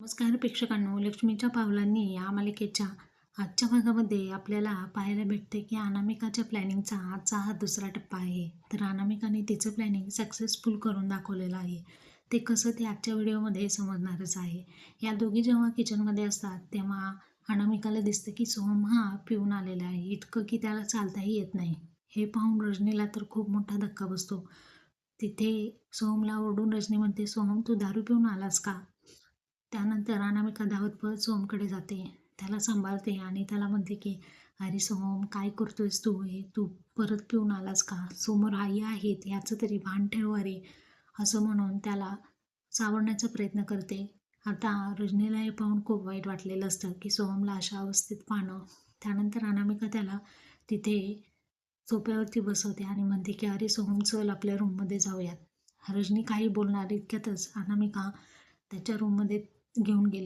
नमस्कार प्रेक्षकांनो लक्ष्मीच्या पावलांनी या मालिकेच्या आजच्या भागामध्ये आपल्याला पाहायला भेटते की अनामिकाच्या प्लॅनिंगचा आजचा हा दुसरा टप्पा आहे. तर अनामिकाने तिचं प्लॅनिंग सक्सेसफुल करून दाखवलेलं आहे. ते कसं ते आजच्या व्हिडिओमध्ये समजणारच आहे. या दोघी जेव्हा किचनमध्ये असतात तेव्हा अनामिकाला दिसतं की सोहम हा पिऊन आलेला आहे. इतकं की त्याला चालताही येत नाही. हे पाहून रजनीला तर खूप मोठा धक्का बसतो. तिथे सोहमला ओरडून रजनी म्हणते सोहम तू दारू पिऊन आलास का? त्यानंतर अनामिका धावत पळत सोहमकडे जाते. त्याला सांभाळते आणि त्याला म्हणते की अरे सोहम काय करतोयस तू? हे तू परत पिऊन आलास का? समोर आई आहेत याचं तरी भान ठेव अरे. असं म्हणून त्याला सावरण्याचा प्रयत्न करते. आता रजनीला हे पाहून खूप वाईट वाटलेलं असतं की सोहमला अशा अवस्थेत पाहणं. त्यानंतर अनामिका त्याला तिथे सोप्यावरती बसवते आणि म्हणते की अरे सोहम चल आपल्या रूममध्ये जाऊयात. रजनी काही बोलणार इतक्यातच अनामिका त्याच्या रूममध्ये घेऊन गेले.